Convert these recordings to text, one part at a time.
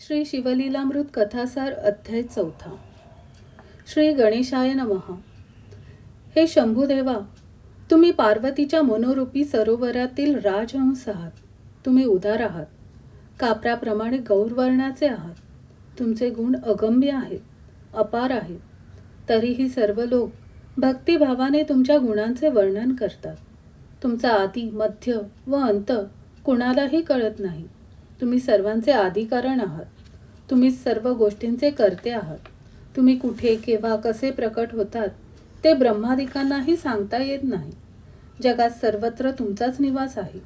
श्री शिवलीलामृत कथासार अध्याय चौथा. श्री गणेशाय नमः. हे शंभुदेवा तुम्ही पार्वतीच्या मनोरूपी सरोवरातील राजहंस आहात. तुम्ही उदार आहात. कापराप्रमाणे गौरवर्णाचे आहात. तुमचे गुण अगम्य आहेत. अपार आहेत. तरीही सर्व लोक भक्तिभावाने तुमच्या गुणांचे वर्णन करतात. तुमचा आदी मध्य व अंत कुणालाही कळत नाही. तुम्ही सर्वांचे आधिकारण आहात. तुम्ही सर्व गोष्टींचे करते आहात. तुम्ही कुठे केव्हा कसे प्रकट होतात ते ब्रह्मादिकांनाही सांगता येत नाही. जगात सर्वत्र तुमचाच निवास आहे.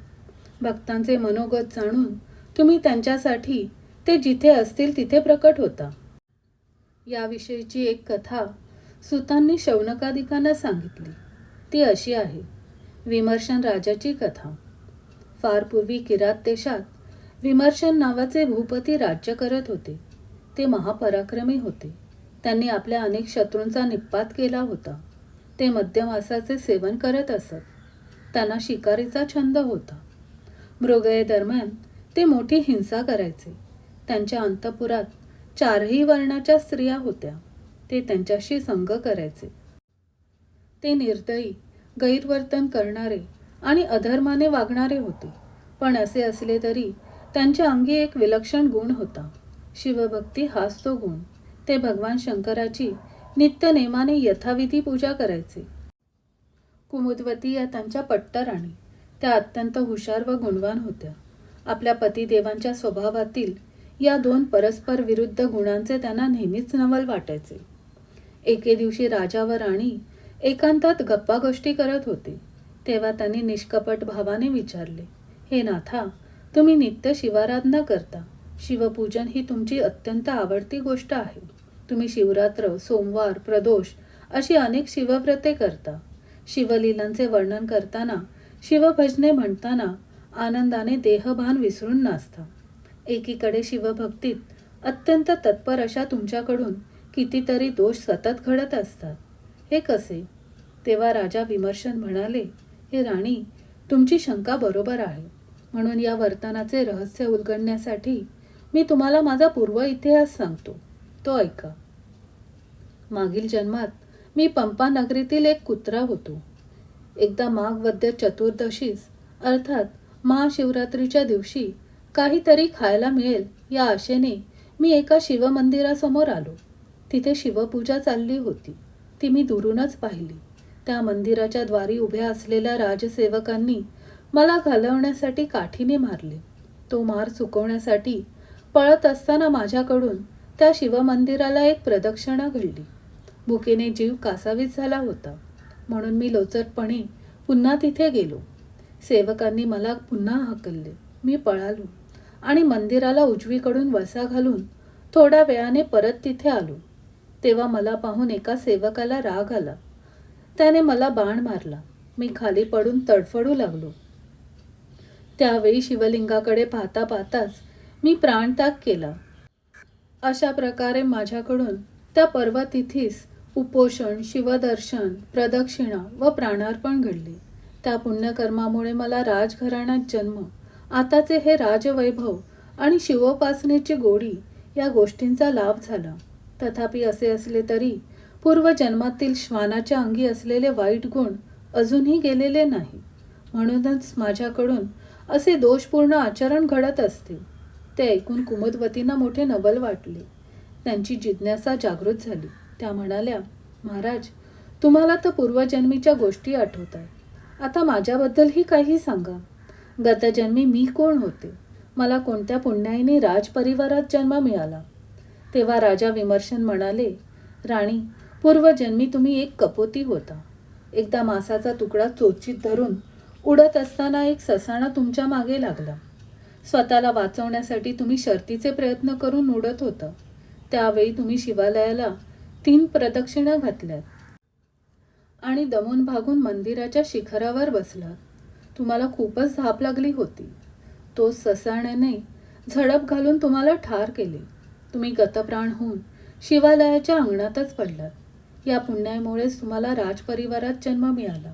भक्तांचे मनोगत जाणून तुम्ही त्यांच्यासाठी ते जिथे असतील तिथे प्रकट होता. याविषयीची एक कथा सुतांनी शौनकादिकांना सांगितली. ती अशी आहे. विमर्शन राजाची कथा. फार पूर्वी किरात देशात विमर्शन नावाचे भूपती राज्य करत होते. ते महापराक्रमी होते. त्यांनी आपल्या अनेक शत्रूंचा निपात केला होता. ते मध्यमासाचे सेवन करत असत. त्यांना शिकारीचा छंद होता. मृगयेदरम्यान ते मोठी हिंसा करायचे. त्यांच्या अंतपुरात चारही वर्णाच्या स्त्रिया होत्या. ते त्यांच्याशी संग करायचे. ते निर्दयी गैरवर्तन करणारे आणि अधर्माने वागणारे होते. पण असे असले तरी त्यांच्या अंगी एक विलक्षण गुण होता. शिवभक्ती हाच तो गुण. ते भगवान शंकराची नित्य नेमाने यथाविधी पूजा करायचे. कुमुदवती या त्यांच्या पट्टराणी. त्या अत्यंत हुशार व गुणवान होत्या. आपल्या पतिदेवांच्या स्वभावातील या दोन परस्पर विरुद्ध गुणांचे त्यांना नेहमीच नवल वाटायचे. एके दिवशी राजा व राणी एकांतात गप्पा गोष्टी करत होते. तेव्हा त्यांनी निष्कपट भावाने विचारले हे नाथा तुम्ही नित्य शिवाराधना करता. शिवपूजन ही तुमची अत्यंत आवडती गोष्ट आहे. तुम्ही शिवरात्र सोमवार प्रदोष अशी अनेक शिवव्रते करता. शिवलीलांचे वर्णन करताना शिवभजने म्हणताना आनंदाने देहभान विसरून नाचता. एकीकडे शिवभक्तीत अत्यंत तत्पर अशा तुमच्याकडून कितीतरी दोष सतत घडत असतात. हे कसे? तेव्हा राजा विमर्शन म्हणाले हे राणी तुमची शंका बरोबर आहे. म्हणून या वर्तनाचे रहस्य उलगडण्यासाठी मी तुम्हाला माझा पूर्व इतिहास सांगतो. तो ऐका. मागील जन्मात मी पंपा नगरीतील एक कुत्रा होतो. एकदा माघवद्य चतुर्दशीस अर्थात महाशिवरात्रीच्या दिवशी काहीतरी खायला मिळेल या आशेने मी एका शिवमंदिरासमोर आलो. तिथे शिवपूजा चालली होती. ती मी दुरूनच पाहिली. त्या मंदिराच्या द्वारी उभ्या असलेल्या राजसेवकांनी मला घालवण्यासाठी काठीने मारले. तो मार चुकवण्यासाठी पळत असताना माझ्याकडून त्या शिवमंदिराला एक प्रदक्षिणा घडली. भुकेने जीव कासावीस झाला होता. म्हणून मी लोचटपणे पुन्हा तिथे गेलो. सेवकांनी मला पुन्हा हकलले. मी पळालो आणि मंदिराला उजवीकडून वसा घालून थोड्या वेळाने परत तिथे आलो. तेव्हा मला पाहून एका सेवकाला राग आला. त्याने मला बाण मारला. मी खाली पडून तडफडू लागलो. त्यावेळी शिवलिंगाकडे पाहता पाहताच मी प्राणत्याग केला. अशा प्रकारे माझ्याकडून त्या पर्वतिथीस उपोषण शिवदर्शन प्रदक्षिणा व प्राणार्पण घडले. त्या पुण्यकर्मामुळे मला राजघराण्यात जन्म आताचे हे राजवैभव आणि शिवोपासनेची गोडी या गोष्टींचा लाभ झाला. तथापि असे असले तरी पूर्वजन्मातील श्वानाच्या अंगी असलेले वाईट गुण अजूनही गेलेले नाही. म्हणूनच माझ्याकडून असे दोषपूर्ण आचरण घडत असते. ते ऐकून कुमुदवतींना मोठे नवल वाटले. त्यांची जिज्ञासा जागृत झाली. त्या म्हणाल्या महाराज तुम्हाला तर पूर्वजन्मीच्या गोष्टी आठवत आहे आता माझ्याबद्दलही काही सांगा. गतजन्मी मी कोण होते? मला कोणत्या पुण्याईने राजपरिवारात जन्म मिळाला? तेव्हा राजा विमर्शन म्हणाले राणी पूर्वजन्मी तुम्ही एक कपोती होता. एकदा मासाचा तुकडा चोचीत धरून उडत असताना एक ससाणा तुमच्या मागे लागला. स्वतःला वाचवण्यासाठी तुम्ही शर्तीचे प्रयत्न करून उडत होता. त्यावेळी तुम्ही शिवालयाला तीन प्रदक्षिणा घातल्यात. आणि दमून भागून मंदिराच्या शिखरावर बसलात. तुम्हाला खूपच धाप लागली होती. तो ससाण्याने झडप घालून तुम्हाला ठार केले. तुम्ही गतप्राण होऊन शिवालयाच्या अंगणातच पडलात. या पुण्यामुळेच तुम्हाला राजपरिवारात जन्म मिळाला.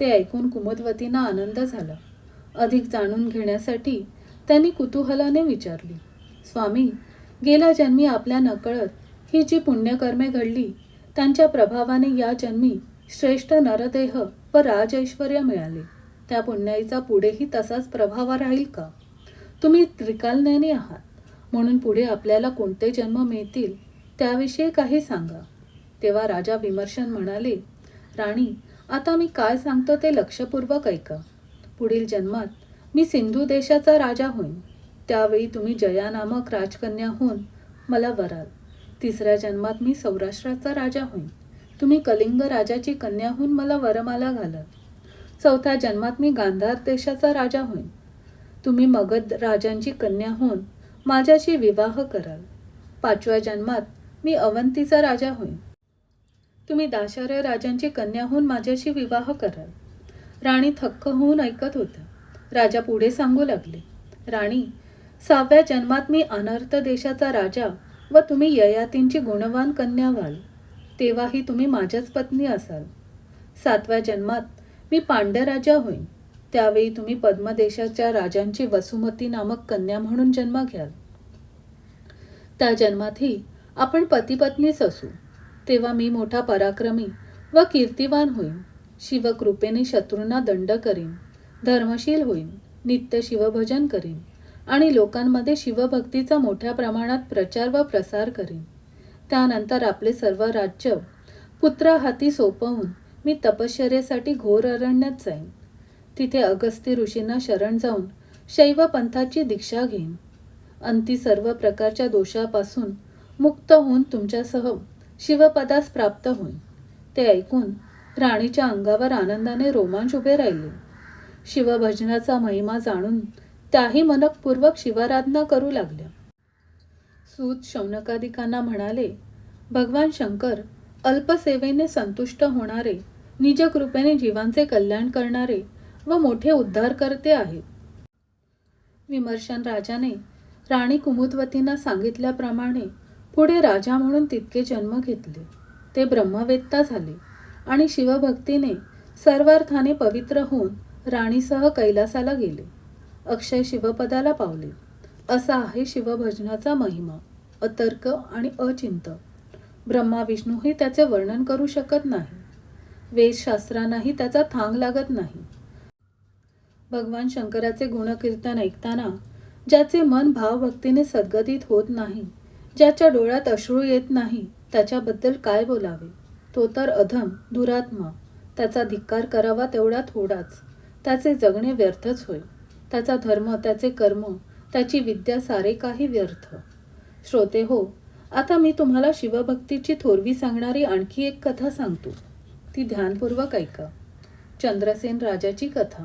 ते ऐकून कुमुदवतींना आनंद झाला. अधिक जाणून घेण्यासाठी त्यांनी कुतूहलाने विचारली स्वामी गेल्या जन्मी आपल्या नकळत ही जी पुण्यकर्मे घडली त्यांच्या प्रभावाने या जन्मी श्रेष्ठ नरदेह व राजऐश्वर्य मिळाले. त्या पुण्याईचा पुढेही तसाच प्रभाव राहील का? तुम्ही त्रिकालज्ञानी आहात. म्हणून पुढे आपल्याला कोणते जन्म मिळतील त्याविषयी काही सांगा. तेव्हा राजा विमर्शन म्हणाले राणी आता मी काय सांगतो ते लक्षपूर्वक ऐका. पुढील जन्मात मी सिंधू देशाचा राजा होईन. त्यावेळी तुम्ही जया नामक राजकन्या होऊन मला वराल. तिसऱ्या जन्मात मी सौराष्ट्राचा राजा होईन. तुम्ही कलिंग राजाची कन्या होऊन मला वरमाला घालाल चौथ्या जन्मात मी गांधार देशाचा राजा होईन. तुम्ही मगध राजांची कन्या होऊन माझ्याशी विवाह कराल. पाचव्या जन्मात मी अवंतीचा राजा होईन. तुम्ही दाशर्य राजांची कन्या होऊन माझ्याशी विवाह कराल. राणी थक्क होऊन ऐकत होत्या. राजा पुढे सांगू लागले राणी सहाव्या जन्मात मी अनर्थ देशाचा राजा व तुम्ही ययातींची गुणवान कन्या व्हाल तेव्हाही तुम्ही माझ्याच पत्नी असाल. सातव्या जन्मात मी पांड्यराजा होईन. त्यावेळी तुम्ही पद्मदेशाच्या राजांची वसुमती नामक कन्या म्हणून जन्म घ्याल. त्या जन्मातही आपण पतीपत्नीच असू. तेव्हा मी मोठा पराक्रमी व कीर्तिवान होईन. शिवकृपेने शत्रूंना दंड करीन. धर्मशील होईन. नित्य शिवभजन करीन. आणि लोकांमध्ये शिवभक्तीचा मोठ्या प्रमाणात प्रचार व प्रसार करीन. त्यानंतर आपले सर्व राज्य पुत्र हाती सोपवून मी तपश्चर्येसाठी घोर अरण्यात जाईन. तिथे अगस्ती ऋषींना शरण जाऊन शैव पंथाची दीक्षा घेईन. अंती सर्व प्रकारच्या दोषापासून मुक्त होऊन तुमच्यासह शिवपदास प्राप्त होईन. ते ऐकून राणीच्या अंगावर आनंदाने रोमांच उभे राहिले. शिवभजनाचा महिमा जाणून त्याही मनकपूर्वक शिवाराधना करू लागल्या. सूत शौनकादिकांना म्हणाले भगवान शंकर अल्पसेवेने संतुष्ट होणारे निजकृपेने जीवांचे कल्याण करणारे व मोठे उद्धारकर्ते आहेत. विमर्शन राजाने राणी कुमुदवतींना सांगितल्याप्रमाणे पुढे राजा म्हणून तितके जन्म घेतले. ते ब्रह्मवेत्ता झाले आणि शिवभक्तीने सर्वार्थाने पवित्र होऊन राणीसह कैलासाला गेले. अक्षय शिवपदाला पावले. असा आहे शिवभजनाचा महिमा अतर्क आणि अचिंत. ब्रह्मा विष्णूही त्याचे वर्णन करू शकत नाही. वेदशास्त्रांनाही त्याचा थांग लागत नाही. भगवान शंकराचे गुणकीर्तन ऐकताना ज्याचे मन भावभक्तीने सद्गतीत होत नाही ज्याच्या डोळ्यात अश्रू येत नाही त्याच्याबद्दल काय बोलावे? तो तर अधम दुरात्मा. त्याचा धिक्कार करावा तेवढा थोडाच. त्याचे जगणे व्यर्थच होय. त्याचा धर्म त्याचे कर्म त्याची विद्या सारे काही व्यर्थ. श्रोते हो आता मी तुम्हाला शिवभक्तीची थोरवी सांगणारी आणखी एक कथा सांगतो. ती ध्यानपूर्वक ऐका. चंद्रसेन राजाची कथा.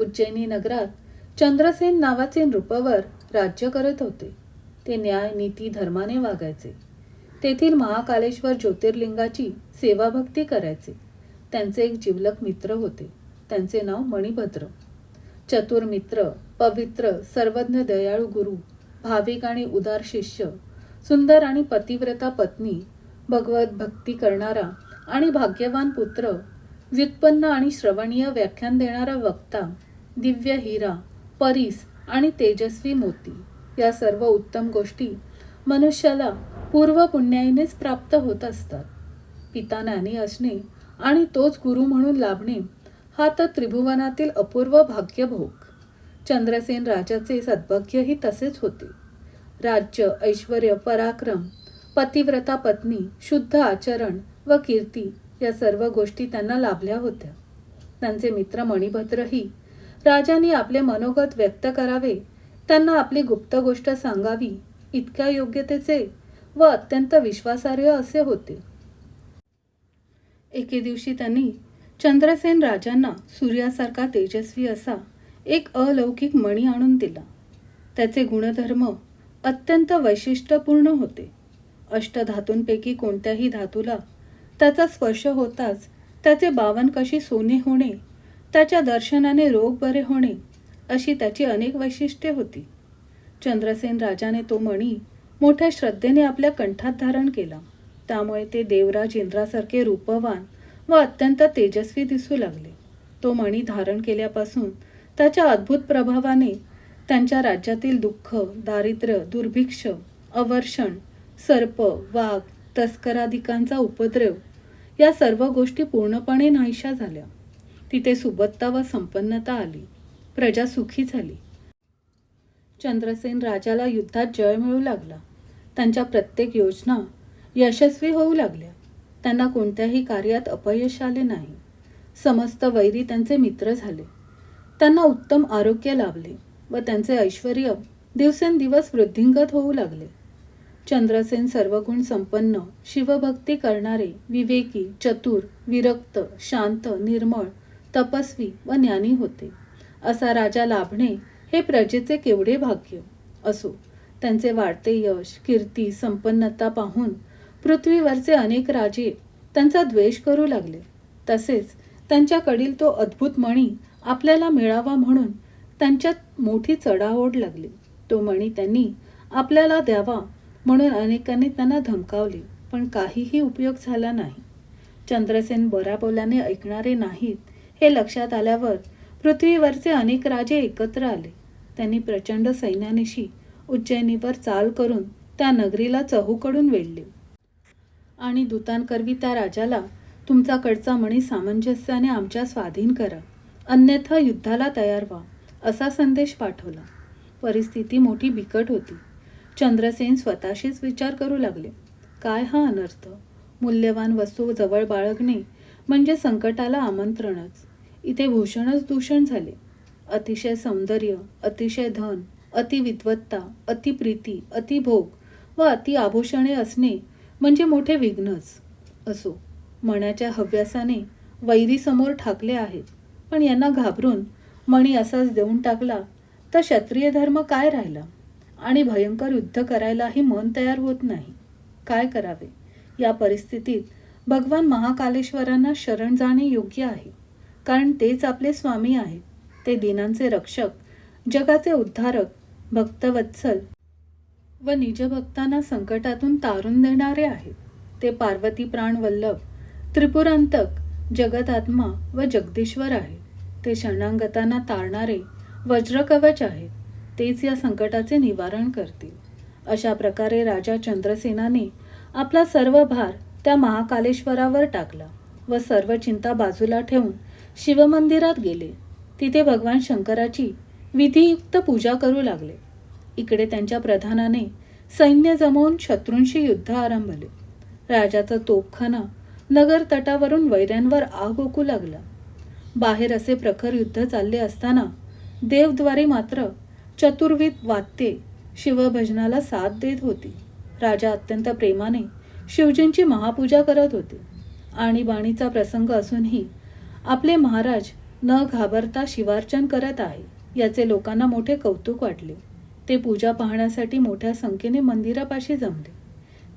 उज्जैनी नगरात चंद्रसेन नावाचे नृपवर राज्य करत होते. ते न्याय नीती धर्माने वागायचे. तेथील महाकालेश्वर ज्योतिर्लिंगाची सेवाभक्ती करायचे. त्यांचे एक जिवलक मित्र होते. त्यांचे नाव मणिभद्र. चतुर मित्र पवित्र सर्वज्ञ दयाळू गुरु भाविक आणि उदार शिष्य सुंदर आणि पतिव्रता पत्नी भगवत भक्ती करणारा आणि भाग्यवान पुत्र व्युत्पन्न आणि श्रवणीय व्याख्यान देणारा वक्ता दिव्य हिरा परीस आणि तेजस्वी मोती. या सर्व उत्तम गोष्टी मनुष्याला पूर्व पुण्याईनेच प्राप्त होत असतात. पिता ज्ञानी असणे आणि तोच गुरु म्हणून लाभणे हा तर त्रिभुवनातील अपूर्व भाग्यभोग. चंद्रसेन राजाचे सद्भाग्यही तसेच होते. राज्य ऐश्वर पराक्रम पतिव्रता पत्नी शुद्ध आचरण व कीर्ती या सर्व गोष्टी त्यांना लाभल्या होत्या. त्यांचे मित्र मणिभद्रही राजांनी आपले मनोगत व्यक्त करावे त्यांना आपली गुप्त गोष्ट सांगावी इतक्या योग्यतेचे व अत्यंत विश्वासार्ह असे होते. एके दिवशी त्यांनी चंद्रसेन राजांना सूर्यासारखा तेजस्वी असा एक अलौकिक मणी आणून दिला. त्याचे गुणधर्म अत्यंत वैशिष्ट्यपूर्ण होते. अष्टधातूंपैकी कोणत्याही धातूला त्याचा स्पर्श होताच त्याचे बावन कशी सोने होणे त्याच्या दर्शनाने रोग बरे होणे अशी त्याची अनेक वैशिष्ट्ये होती. चंद्रसेन राजाने तो मणी मोठ्या श्रद्धेने आपल्या कंठात धारण केला. त्यामुळे ते देवराज इंद्रासारखे रूपवान व अत्यंत तेजस्वी दिसू लागले. तो मणी धारण केल्यापासून त्याच्या अद्भुत प्रभावाने त्यांच्या राज्यातील दुःख दारिद्र्य दुर्भिक्ष अवर्षण सर्प वाघ तस्करादिकांचा उपद्रव या सर्व गोष्टी पूर्णपणे नाहीशा झाल्या. तिथे सुबत्ता व संपन्नता आली. प्रजा सुखी झाली. चंद्रसेन राजाला युद्धात जय मिळू लागला. त्यांच्या प्रत्येक योजना यशस्वी होऊ लागल्या. त्यांना कोणत्याही कार्यात अपयश आले नाही. समस्त वैरी त्यांचे मित्र झाले. त्यांना उत्तम आरोग्य लाभले व त्यांचे ऐश्वर दिवसेंदिवस वृद्धिंगत होऊ लागले. चंद्रसेन सर्वगुण संपन्न शिवभक्ती करणारे विवेकी चतुर विरक्त शांत निर्मळ तपस्वी व ज्ञानी होते. असा राजा लाभणे हे प्रजेचे केवढे भाग्य? असो त्यांचे वाढते यश कीर्ती संपन्नता पाहून पृथ्वीवरचे अनेक राजे त्यांचा द्वेष करू लागले. तसेच त्यांच्याकडील तो अद्भुत मणी आपल्याला मिळावा म्हणून त्यांच्यात मोठी चढाओढ लागली. तो मणी त्यांनी आपल्याला द्यावा म्हणून अनेकांनी त्यांना धमकावले पण काहीही उपयोग झाला नाही. चंद्रसेन बराबोलाने ऐकणारे नाहीत हे लक्षात आल्यावर पृथ्वीवरचे अनेक राजे एकत्र आले. त्यांनी प्रचंड सैन्यानिशी उज्जैनीवर चाल करून त्या नगरीला चहूकडून वेढले. आणि दूतांकरवी त्या राजाला तुमच्याकडचा मणी सामंजस्याने आमच्या स्वाधीन करा. अन्यथा युद्धाला तयार व्हा असा संदेश पाठवला. परिस्थिती मोठी बिकट होती. चंद्रसेन स्वतःशीच विचार करू लागले. काय हा अनर्थ? मूल्यवान वस्तू जवळ बाळगणे म्हणजे संकटाला आमंत्रणच. इथे भूषणच दूषण झाले. अतिशय सौंदर्य अतिशय धन अतिविद्वत्ता अतिप्रीती अतिभोग व अति आभूषणे असणे म्हणजे मोठे विघ्नच असो. मण्याच्या हव्यासाने वैरीसमोर ठाकले आहेत पण यांना घाबरून मणी असाच देऊन टाकला तर क्षत्रिय धर्म काय राहिला? आणि भयंकर युद्ध करायलाही मन तयार होत नाही. काय करावे? या परिस्थितीत भगवान महाकालेश्वरांना शरण जाणे योग्य आहे. कारण तेच आपले स्वामी आहेत. ते दिनांचे रक्षक जगाचे उद्धारक भक्तवत्सल व निजभक्तांना संकटातून तारून देणारे आहेत. ते पार्वती प्राण वल्लभ त्रिपुरांतक जगदात्मा व जगदीश्वर आहे ते शरणांगतांना तारणारे वज्रकवच आहेत. तेच या संकटाचे निवारण करतील. अशा प्रकारे राजा चंद्रसेनाने आपला सर्व भार त्या महाकालेश्वरावर टाकला व सर्व चिंता बाजूला ठेवून शिवमंदिरात गेले. तिथे भगवान शंकराची विधियुक्त पूजा करू लागले. इकडे त्यांच्या प्रधानाने सैन्य जमवून शत्रूंशी युद्ध आरंभले. राजाचा तोपखाना नगर तटावरून वैऱ्यांवर आग ओकू लागला. बाहेर असे प्रखर युद्ध चालले असताना देवद्वारे मात्र चतुर्विध वाद्ये शिवभजनाला साथ देत होती. राजा अत्यंत प्रेमाने शिवजींची महापूजा करत होते. आणि बाणीचा प्रसंग असूनही आपले महाराज न घाबरता शिवार्चन करत आहे याचे लोकांना मोठे कौतुक वाटले. ते पूजा पाहण्यासाठी मोठ्या संख्येने मंदिरापाशी जमले.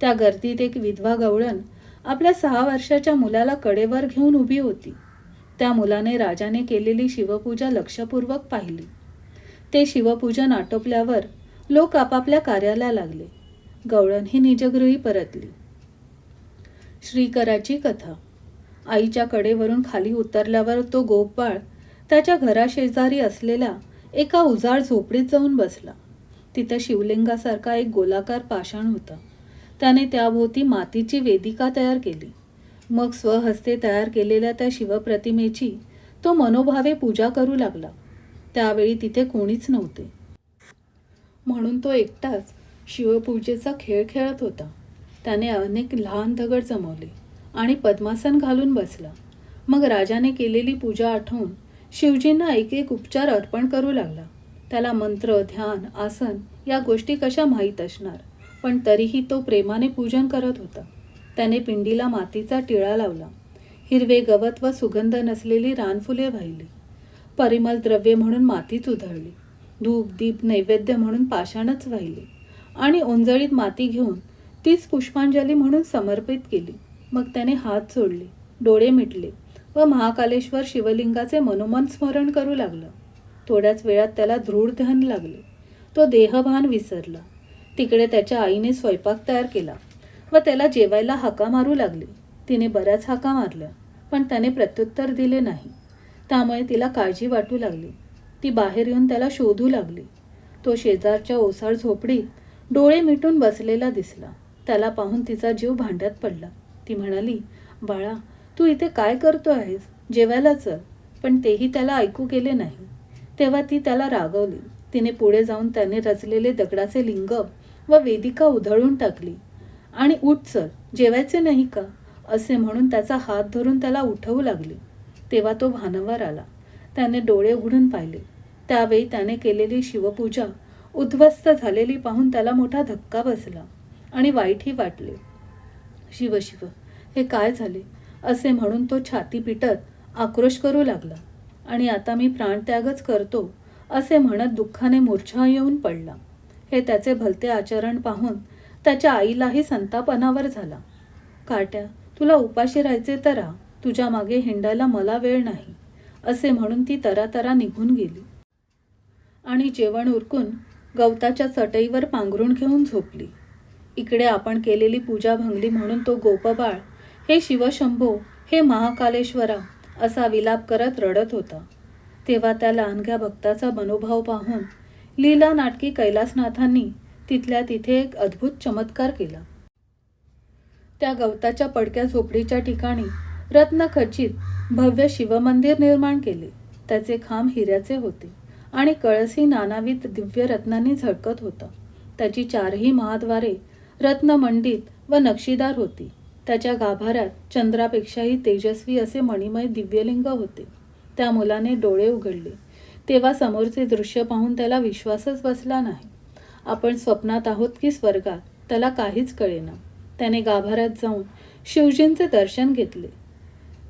त्या गर्दीत एक विधवा गवळण आपल्या सहा वर्षाच्या मुलाला कडेवर घेऊन उभी होती. त्या मुलाने राजाने केलेली शिवपूजा लक्षपूर्वक पाहिली. ते शिवपूजन आटोपल्यावर लोक आपापल्या कार्याला लागले. गवळण ही निजगृही परतली. श्रीकराची कथा. आईच्या कडेवरून खाली उतरल्यावर तो गोपाळ त्याच्या घराशेजारी असलेल्या एका उजाड झोपडीत जाऊन बसला. तिथं शिवलिंगासारखा एक गोलाकार पाषाण होता. त्याने त्याभोवती मातीची वेदिका तयार केली. मग स्वहस्ते तयार केलेल्या त्या शिवप्रतिमेची तो मनोभावे पूजा करू लागला. त्यावेळी तिथे कोणीच नव्हते. म्हणून तो एकटाच शिवपूजेचा खेळ खेळत होता. त्याने अनेक लहान दगड जमवले. आणि पद्मासन घालून बसला. मग राजाने केलेली पूजा आठवून शिवजींना एक एक उपचार अर्पण करू लागला. त्याला मंत्र ध्यान आसन या गोष्टी कशा माहीत असणार? पण तरीही तो प्रेमाने पूजन करत होता. त्याने पिंडीला मातीचा टिळा लावला. हिरवे गवत व सुगंध नसलेली रानफुले वाहिली. परिमल द्रव्य म्हणून मातीच उधळली. धूप दीप नैवेद्य म्हणून पाषाणच वाहिली. आणि ओंजळीत माती घेऊन तीच पुष्पांजली म्हणून समर्पित केली. मग त्याने हात जोडले डोळे मिटले व महाकालेश्वर शिवलिंगाचे मनोमन स्मरण करू लागलं. थोड्याच वेळात त्याला दृढ ध्यान लागले. तो देहभान विसरला. तिकडे त्याच्या आईने स्वयंपाक तयार केला व त्याला जेवायला हाका मारू लागली. तिने बऱ्याच हाका मारल्या पण त्याने प्रत्युत्तर दिले नाही. त्यामुळे तिला काळजी वाटू लागली. ती बाहेर येऊन त्याला शोधू लागली. तो शेजारच्या ओसाळ झोपडीत डोळे मिटून बसलेला दिसला. त्याला पाहून तिचा जीव भांड्यात पडला. ती म्हणाली बाळा तू इथे काय करतो आहेस? जेवायला चल. पण तेही त्याला ऐकू गेले नाही. तेव्हा ती त्याला रागवली. तिने पुढे जाऊन त्याने रचलेले दगडाचे लिंग व वेदिका उधळून टाकली. आणि उठ चल जेवायचे नाही का? असे म्हणून त्याचा हात धरून त्याला उठवू लागली. तेव्हा तो भानावर आला. त्याने डोळे उघडून पाहिले. त्यावेळी त्याने केलेली शिवपूजा उद्ध्वस्त झालेली पाहून त्याला मोठा धक्का बसला आणि वाईटही वाटले. शिव शिव हे काय झाले? असे म्हणून तो छाती पिटत आक्रोश करू लागला. आणि आता मी प्राणत्यागच करतो असे म्हणत दुःखाने मूर्छा येऊन पडला. हे त्याचे भलते आचरण पाहून त्याच्या आईलाही संताप अनावर झाला. काट्या तुला उपाशी राहायचे तर तुझ्या मागे हिंडायला मला वेळ नाही. असे म्हणून ती तरातरा निघून गेली. आणि जेवण उरकून गवताच्या चटईवर पांघरून घेऊन झोपली. इकडे आपण केलेली पूजा भंगली म्हणून तो गोपबाळ हे शिवशंभो हे महाकालेश्वरा असा विलाप करत रडत होता. तेव्हा त्या लहानग्या भक्ताचा मनोभाव पाहून लीला नाटकी कैलासनाथांनी तिथल्या तिथे एक अद्भुत चमत्कार केला. त्या गवताच्या पडक्या झोपडीच्या ठिकाणी रत्नखचित भव्य शिवमंदिर निर्माण केले. त्याचे खांब हिऱ्याचे होते आणि कळसही नानाविध दिव्य रत्नांनी झळकत होता. त्याची चारही महाद्वारे रत्नमंडित व नक्षीदार होती. त्याच्या गाभाऱ्यात चंद्रापेक्षाही तेजस्वी असे मणिमय दिव्यलिंग होते. त्या मुलाने डोळे उघडले. तेव्हा समोरचे दृश्य पाहून त्याला विश्वासच बसला नाही. आपण स्वप्नात आहोत की स्वर्गात त्याला काहीच कळेना. त्याने गाभाऱ्यात जाऊन शिवजींचे दर्शन घेतले.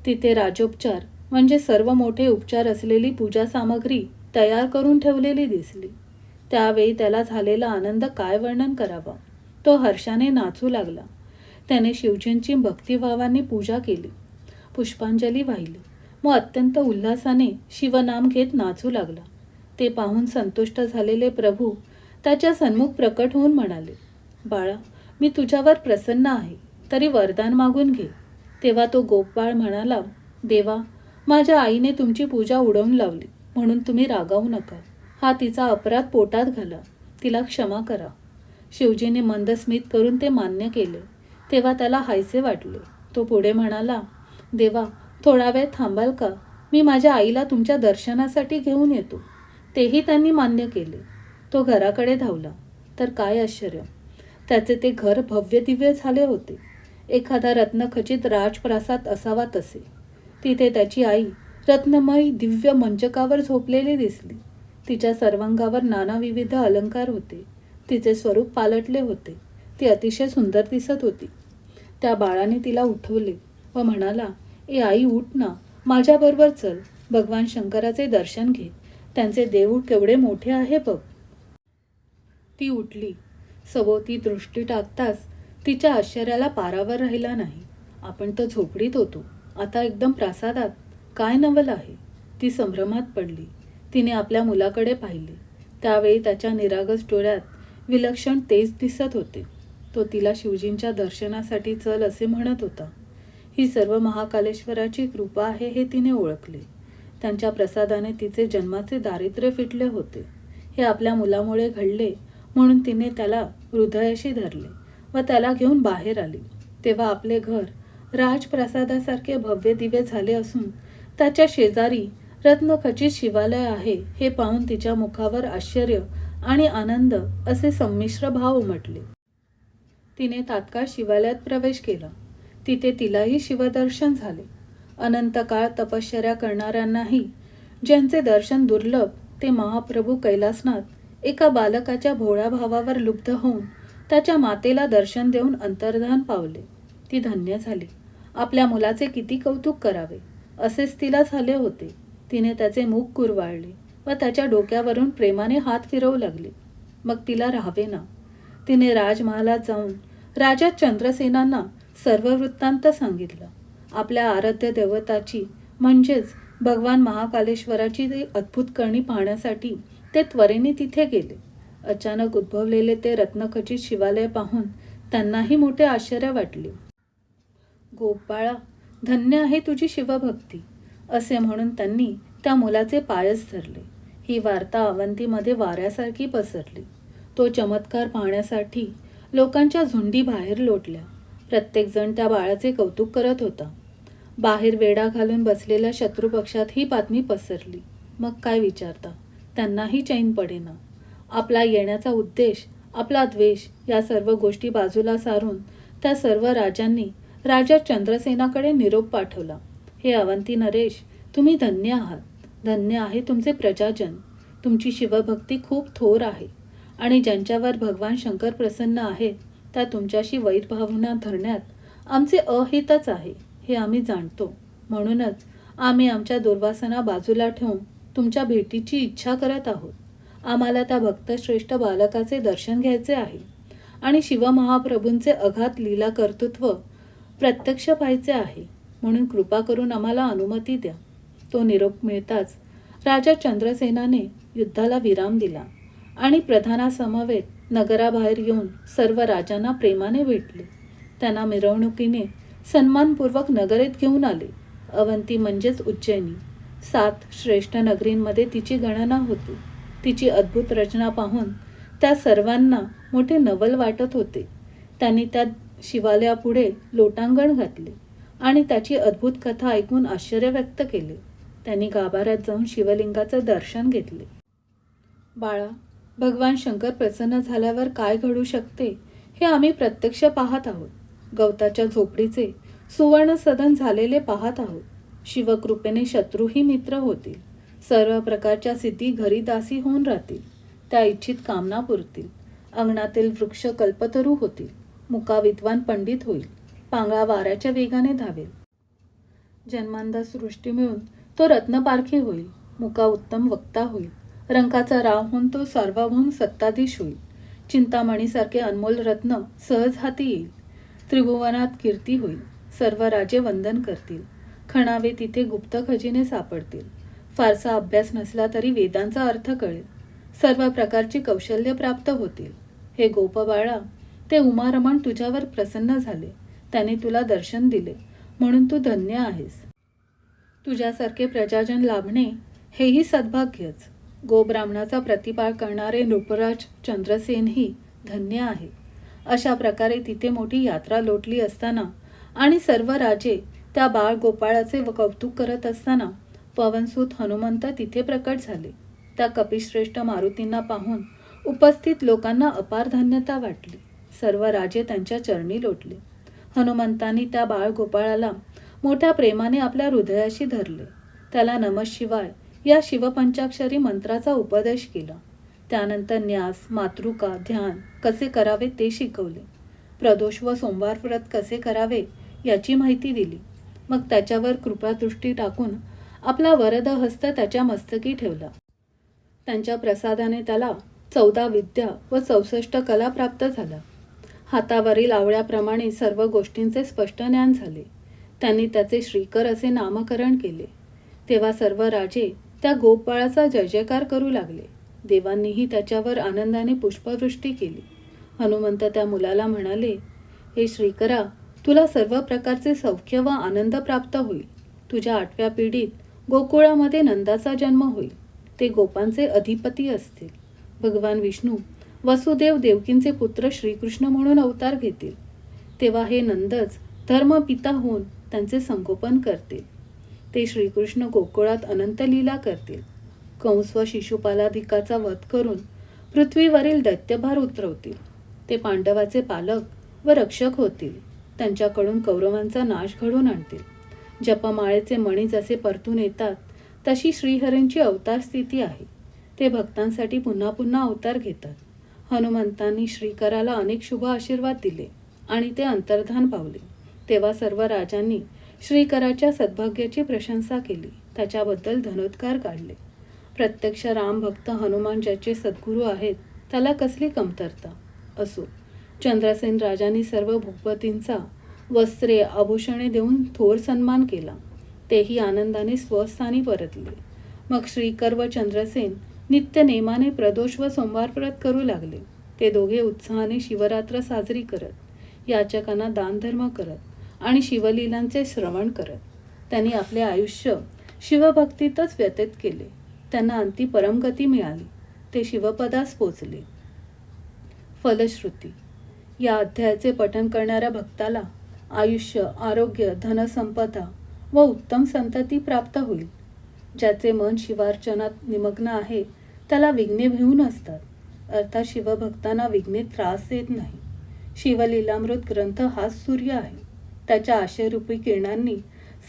तिथे राजोपचार म्हणजे सर्व मोठे उपचार असलेली पूजा सामग्री तयार करून ठेवलेली दिसली. त्यावेळी त्याला झालेला आनंद काय वर्णन करावा? तो हर्षाने नाचू लागला. त्याने शिवजींची भक्तिभावाने पूजा केली. पुष्पांजली वाहिली. मग अत्यंत उल्हासाने शिवनाम घेत नाचू लागला. ते पाहून संतुष्ट झालेले प्रभू त्याच्या सन्मुख प्रकट होऊन म्हणाले बाळा मी तुझ्यावर प्रसन्न आहे. तरी वरदान मागून घे. तेव्हा तो गोपाळ म्हणाला देवा माझ्या आईने तुमची पूजा उडवून लावली. म्हणून तुम्ही रागावू नका. हा तिचा अपराध पोटात घाला. तिला क्षमा करा. शिवजीने मंदस्मित करून ते मान्य केले. तेव्हा त्याला हायसे वाटले. तो पुढे म्हणाला देवा थोडा वेळ थांबाल का? मी माझ्या आईला तुमच्या दर्शनासाठी घेऊन येतो. तेही त्यांनी मान्य केले. तो घराकडे धावला. तर काय आश्चर्य! त्याचे ते घर भव्य दिव्य झाले होते. एखादा रत्नखचित राजप्रासाद असावा तसे. तिथे त्याची आई रत्नमयी दिव्य मंचकावर झोपलेली दिसली. तिच्या सर्वांगावर नाना विविध अलंकार होते. तिचे स्वरूप पालटले होते. ती अतिशय सुंदर दिसत होती. त्या बाळाने तिला उठवले व म्हणाला ए आई उठ ना. माझ्याबरोबर चल. भगवान शंकराचे दर्शन घे त्यांचे देऊळ केवढे मोठे आहे बघ. ती उठली. सभोवती दृष्टी टाकताच तिच्या आश्चर्याला पारावर राहिला नाही. आपण तर झोपडीत होतो. आता एकदम प्रासादात. काय नवल आहे? ती संभ्रमात पडली. तिने आपल्या मुलाकडे पाहिले. त्यावेळी त्याच्या निरागस डोळ्यात विलक्षण तेज दिसत होते. तो तिला शिवजींच्या दर्शनासाठी चल असे म्हणत होता. ही सर्व महाकालेश्वराची कृपा आहे हे तिने ओळखले. त्यांच्या प्रसादाने तिचे जन्माचे दारिद्र्य फिटले होते. हे आपल्या मुलामुळे घडले म्हणून तिने त्याला हृदयाशी धरले व त्याला घेऊन बाहेर आली. तेव्हा आपले घर राजप्रसादासारखे भव्य दिव्य झाले असून त्याच्या शेजारी रत्नखचित शिवालय आहे हे पाहून तिच्या मुखावर आश्चर्य आणि आनंद असे संमिश्र भाव उमटले. तिने तात्काळ शिवालयात प्रवेश केला. तिथे तिलाही शिवदर्शन झाले. अनंत काळ तपश्चर्या करणाऱ्यांनाही ज्यांचे दर्शन दुर्लभ ते महाप्रभू कैलासनाथ एका बालकाच्या भोळ्या भावावर लुब्ध होऊन त्याच्या मातेला दर्शन देऊन अंतर्धान पावले. ती धन्य झाली. आपल्या मुलाचे किती कौतुक करावे असेच तिला झाले होते. तिने त्याचे मुख कुरवाळले व त्याच्या डोक्यावरून प्रेमाने हात फिरवू लागले. मग तिला राहावे ना. तिने राजमहालात जाऊन राजा चंद्रसेनांना सर्व वृत्तांत सांगितलं. आपल्या आराध्य देवताची म्हणजेच भगवान महाकालेश्वराची ती अद्भुत करणी पाहण्यासाठी ते त्वरेने तिथे गेले. अचानक उद्भवलेले ते रत्नखचित शिवालय पाहून त्यांनाही मोठे आश्चर्य वाटले. गोपाळा धन्य आहे तुझी शिवभक्ती असे म्हणून त्यांनी त्या मुलाचे पायच धरले. ही वार्ता अवंतीमध्ये वाऱ्यासारखी पसरली. तो चमत्कार पाहण्यासाठी लोकांच्या झुंडी बाहेर लोटल्या. प्रत्येकजण त्या बाळाचे कौतुक करत होता. बाहेर वेडा घालून बसलेल्या शत्रुपक्षात ही बातमी पसरली. मग काय विचारता? त्यांनाही चैन पडेना. आपला येण्याचा उद्देश आपला द्वेष या सर्व गोष्टी बाजूला सारून त्या सर्व राजांनी राजा चंद्रसेनाकडे निरोप पाठवला. हे अवंती नरेश तुम्ही धन्य आहात. धन्य आहे तुमचे प्रजाजन. तुमची शिवभक्ती खूप थोर आहे. आणि ज्यांच्यावर भगवान शंकर प्रसन्न आहेत त्या तुमच्याशी वैरभावना धरण्यात आमचे अहितच आहे हे आम्ही जाणतो. म्हणूनच आम्ही आमच्या दुर्वासना बाजूला ठेवून तुमच्या भेटीची इच्छा करत आहोत. आम्हाला त्या भक्तश्रेष्ठ बालकाचे दर्शन घ्यायचे आहे आणि शिवमहाप्रभूंचे अघात लीला कर्तृत्व प्रत्यक्ष पाहायचे आहे. म्हणून कृपा करून आम्हाला अनुमती द्या. तो निरोप मिळताच राजा चंद्रसेनाने युद्धाला विराम दिला. आणि प्रधानासमवेत नगराबाहेर येऊन सर्व राजांना प्रेमाने भेटले. त्यांना मिरवणुकीने सन्मानपूर्वक नगरेत घेऊन आले. अवंती म्हणजेच उज्जैनी. सात श्रेष्ठ नगरींमध्ये तिची गणना होती. तिची अद्भुत रचना पाहून त्या सर्वांना मोठे नवल वाटत होते. त्यांनी त्या शिवालयापुढे लोटांगण घातले आणि त्याची अद्भुत कथा ऐकून आश्चर्य व्यक्त केले. त्यांनी गाभाऱ्यात जाऊन शिवलिंगाचं दर्शन घेतले. बाळा भगवान शंकर प्रसन्न झाल्यावर काय घडू शकते हे आम्ही प्रत्यक्ष पाहत आहोत. गवताच्या झोपडीचे सुवर्ण सदन झालेले पाहत आहोत. शिवकृपेने शत्रूही मित्र होतील. सर्व प्रकारच्या सिद्धी घरी दासी होऊन राहतील. त्या इच्छित कामना पुरतील. अंगणातील वृक्ष कल्पतरू होतील. मुका विद्वान पंडित होईल. पांगळा वाऱ्याच्या वेगाने धावेल. जन्मांदा सृष्टी मिळून तो रत्नपारखी होईल. मुका उत्तम वक्ता होईल. रंकाचा राव होऊन तो सार्वभौम सत्ताधीश होईल. चिंतामणीसारखे अनमोल रत्न सहज हाती येईल. त्रिभुवनात कीर्ती होईल. सर्व राजे वंदन करतील. खणावे तिथे गुप्त खजिने सापडतील. फारसा अभ्यास नसला तरी वेदांचा अर्थ कळेल. सर्व प्रकारची कौशल्य प्राप्त होतील. हे गोपबाळा ते उमारमण तुझ्यावर प्रसन्न झाले. त्याने तुला दर्शन दिले. म्हणून तू धन्य आहेस. तुझ्यासारखे प्रजाजन लाभणे हेही सद्भाग्यच. गोब्राह्मणाचा प्रतिपाळ करणारे नृपराज चंद्रसेनही धन्य आहे. अशा प्रकारे तिथे मोठी यात्रा लोटली असताना आणि सर्व राजे त्या बाळ गोपाळाचे व कौतुक करत असताना पवनसूत हनुमंत तिथे प्रकट झाले. त्या कपिश्रेष्ठ मारुतींना पाहून उपस्थित लोकांना अपार धन्यता वाटली. सर्व राजे त्यांच्या चरणी लोटले. हनुमंतांनी त्या बाळ गोपाळाला मोठ्या प्रेमाने आपल्या हृदयाशी धरले. त्याला नमशिवाय या शिवपंचाक्षरी मंत्राचा उपदेश केला. त्यानंतर न्यास मातृका ध्यान कसे करावे ते शिकवले. प्रदोष व सोमवार व्रत कसे करावे याची माहिती दिली. मग त्याच्यावर कृपादृष्टी टाकून आपला वरद हस्त त्याच्या मस्तकी ठेवला. त्यांच्या प्रसादाने त्याला चौदा विद्या व चौसष्ट कला प्राप्त झाल्या. हातावरील आवळ्याप्रमाणे सर्व गोष्टींचे स्पष्ट ज्ञान झाले. त्यांनी त्याचे श्रीकर असे नामकरण केले. तेव्हा सर्व राजे त्या गोपाळाचा जय जयकार करू लागले. देवांनीही त्याच्यावर आनंदाने पुष्पवृष्टी केली. हनुमंत त्या मुलाला म्हणाले हे श्रीकरा तुला सर्व प्रकारचे सौख्य व आनंद प्राप्त होईल. तुझ्या आठव्या पिढीत गोकुळामध्ये नंदाचा जन्म होईल. ते गोपांचे अधिपती असतील. भगवान विष्णू वसुदेव देवकींचे पुत्र श्रीकृष्ण म्हणून अवतार घेतील. तेव्हा हे नंदच धर्मपिता होऊन त्यांचे संगोपन करतील. ते श्रीकृष्ण गोकुळात अनंत लीला करतील. कंस व शिशुपालाधिकाचा वध करून पृथ्वीवरील दैत्यभार उतरवतील. ते पांडवाचे पालक व रक्षक होतील. त्यांच्याकडून कौरवांचा नाश घडवून आणतील. जपमाळेचे मणी जसे परतून येतात तशी श्रीहरींची अवतार स्थिती आहे. ते भक्तांसाठी पुन्हा पुन्हा अवतार घेतात. हनुमंतांनी श्रीकराला अनेक शुभ आशीर्वाद दिले आणि ते अंतर्धान पावले. तेव्हा सर्व राजांनी श्रीकराच्या सद्भाग्याची प्रशंसा केली. त्याच्याबद्दल धनोद्गार काढले. प्रत्यक्ष रामभक्त हनुमान ज्याचे सद्गुरू आहेत त्याला कसली कमतरता? असो चंद्रसेन राजांनी सर्व भूपतींचा वस्त्रे आभूषणे देऊन थोर सन्मान केला. तेही आनंदाने स्वस्थानी परतले. मग श्रीकर व चंद्रसेन नित्य नेमाने प्रदोष व सोमवार व्रत करू लागले. ते दोघे उत्साहाने शिवरात्र साजरी करत याचकांना दानधर्म करत आणि शिवलीलांचे श्रवण करत त्यांनी आपले आयुष्य शिवभक्तीतच व्यतीत केले. त्यांना अंती परमगती मिळाली. ते शिवपदास पोचले. फलश्रुती. या अध्यायाचे पठन करणाऱ्या भक्ताला आयुष्य आरोग्य धनसंपदा व उत्तम संतती प्राप्त होईल. ज्याचे मन शिवार्चनात निमग्न आहे त्याला विघ्ने भिवून असतात. अर्थात शिवभक्तांना विघ्ने त्रास देत नाही. शिवलीलामृत ग्रंथ हाच सूर्य आहे. त्याच्या आशयरूपी किरणांनी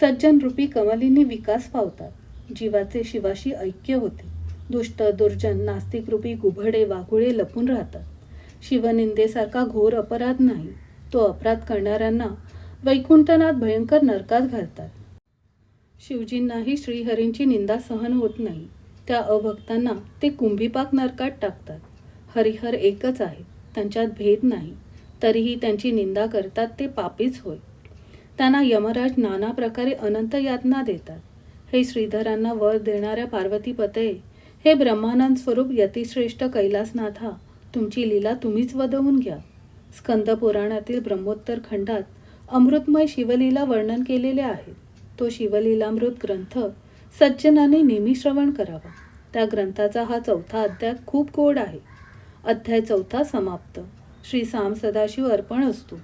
सज्जनरूपी कमलींनी विकास पावतात. जीवाचे शिवाशी ऐक्य होते. दुष्ट दुर्जन नास्तिकरूपी गुभडे वाघुळे लपून राहतात. शिवनिंदेसारखा घोर अपराध नाही. तो अपराध करणाऱ्यांना वैकुंठनाथ भयंकर नरकात घालतात. शिवजींनाही श्रीहरींची निंदा सहन होत नाही. त्या अभक्तांना ते कुंभीपाक नरकात टाकतात. हरिहर एकच आहे. त्यांच्यात भेद नाही. तरीही त्यांची निंदा करतात ते पापीच होय. त्यांना यमराज नाना प्रकारे अनंत यातना देतात. हे श्रीधरांना वर देणाऱ्या पार्वतीपते हे ब्रह्मानंद स्वरूप यतिश्रेष्ठ कैलासनाथा तुमची लीला तुम्हीच वदवून घ्या. स्कंद पुराणातील ब्रह्मोत्तर खंडात अमृतमय शिवलीला वर्णन केलेले आहे. तो शिवलीलामृत ग्रंथ सज्जनाने नेहमी श्रवण करावा. त्या ग्रंथाचा हा चौथा अध्याय खूप गोड आहे. अध्याय चौथा समाप्त. श्री साम सदाशिव अर्पण असतो.